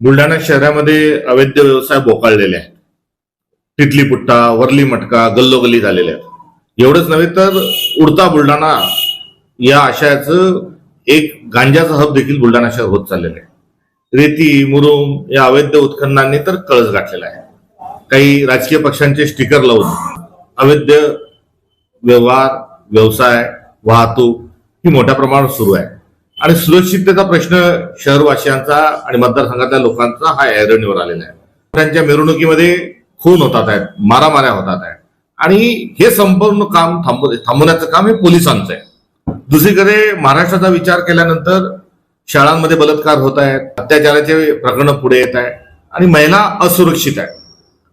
बुलढाणा शहरामध्ये अवैध व्यवसाय बोकाळलेले आहेत. तिथली पुट्टा वरली मटका गल्लोगल्ली झालेले आहेत. एवढंच नव्हे तर उडता बुलढाणा या आशयाचं एक गांजाचा हब देखील बुलढाणा शहर होत चाललेलं आहे. रेती मुरुम या अवैध उत्खननांनी तर कळस गाठलेला आहे. काही राजकीय पक्षांचे स्टिकर लावून अवैध व्यवहार व्यवसाय वाहतूक ही मोठ्या प्रमाणावर सुरू आहे. आणि सुरक्षिततेचा प्रश्न शहरवासियांचा आणि मतदारसंघातल्या लोकांचा हा ऐरणीवर आलेला आहे. त्यांच्या मिरवणुकीमध्ये खून होतात आहेत मारामाऱ्या होतात आहेत. आणि हे संपूर्ण काम थांबव थांबवण्याचं काम हे पोलिसांचं आहे. दुसरीकडे महाराष्ट्राचा विचार केल्यानंतर शाळांमध्ये बलात्कार होत आहेत अत्याचाराचे प्रकरण पुढे येत आहे आणि महिला असुरक्षित आहे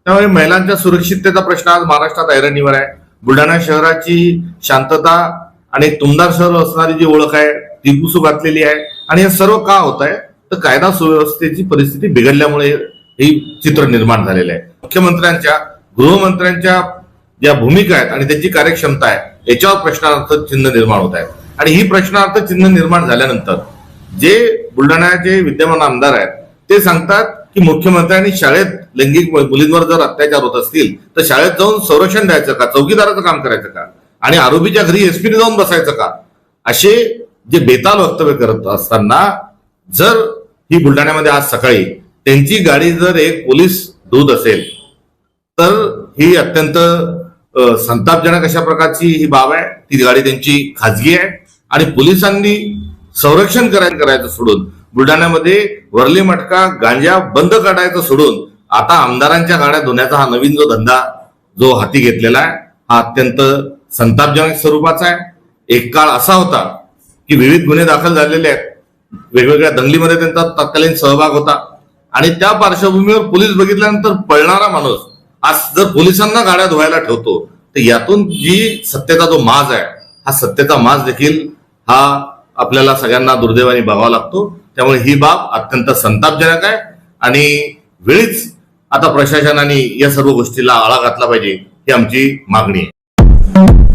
त्यामुळे महिलांच्या सुरक्षिततेचा प्रश्न आज महाराष्ट्रात ऐरणीवर आहे. बुलढाणा शहराची शांतता आणि तुमदार शहर असणारी जी ओळख आहे ती पुसू घातलेली आहे. आणि हे सर्व का होत आहे? तर कायदा सुव्यवस्थेची परिस्थिती बिघडल्यामुळे ही चित्र निर्माण झालेलं आहे. मुख्यमंत्र्यांच्या गृहमंत्र्यांच्या ज्या भूमिका आहेत आणि त्यांची कार्यक्षमता आहे याच्यावर प्रश्नार्थ चिन्ह निर्माण होत आहे. आणि ही प्रश्नार्थ चिन्ह निर्माण झाल्यानंतर जे बुलढाण्याचे विद्यमान आमदार आहेत ते सांगतात की मुख्यमंत्र्यांनी शाळेत लैंगिक मुलींवर जर अत्याचार होत असतील तर शाळेत जाऊन संरक्षण द्यायचं का? चौकीदाराचं काम करायचं का? आणि आरोपीच्या घरी एसपीने जाऊन बसायचं का? असे जे बेताल वक्तव्य करत असताना जर ही बुलढाण्यामध्ये आज सकाळी त्यांची गाडी जर एक पोलीस दूध असेल तर ही अत्यंत संतापजनक अशा प्रकारची ही बाब आहे. ती गाडी त्यांची खाजगी आहे आणि पोलिसांनी संरक्षण करायचं करायचं सोडून बुलढाण्यामध्ये वरली मटका गांजा बंद काढायचं सोडून आता आमदारांच्या गाड्या धुण्याचा हा नवीन जो धंदा जो हाती घेतलेला आहे हा अत्यंत संतापजनक स्वरूपाचा आहे. एक काळ असा होता की विविध गुन्हे दाखल झालेले आहेत. वेगवेगळ्या दंगलीमध्ये त्यांचा तत्कालीन सहभाग होता. आणि त्या पार्श्वभूमीवर पोलीस बघितल्यानंतर पळणारा माणूस आज जर पोलिसांना गाड्या धुवायला ठेवतो तर यातून जी सत्तेचा जो माज आहे हा सत्तेचा माज देखील हा आपल्याला सगळ्यांना दुर्दैवाने बघावा लागतो. त्यामुळे ही बाब अत्यंत संतापजनक आहे. आणि वेळीच आता प्रशासनाने या सर्व गोष्टीला आळा घातला पाहिजे ही आमची मागणी आहे. thank you.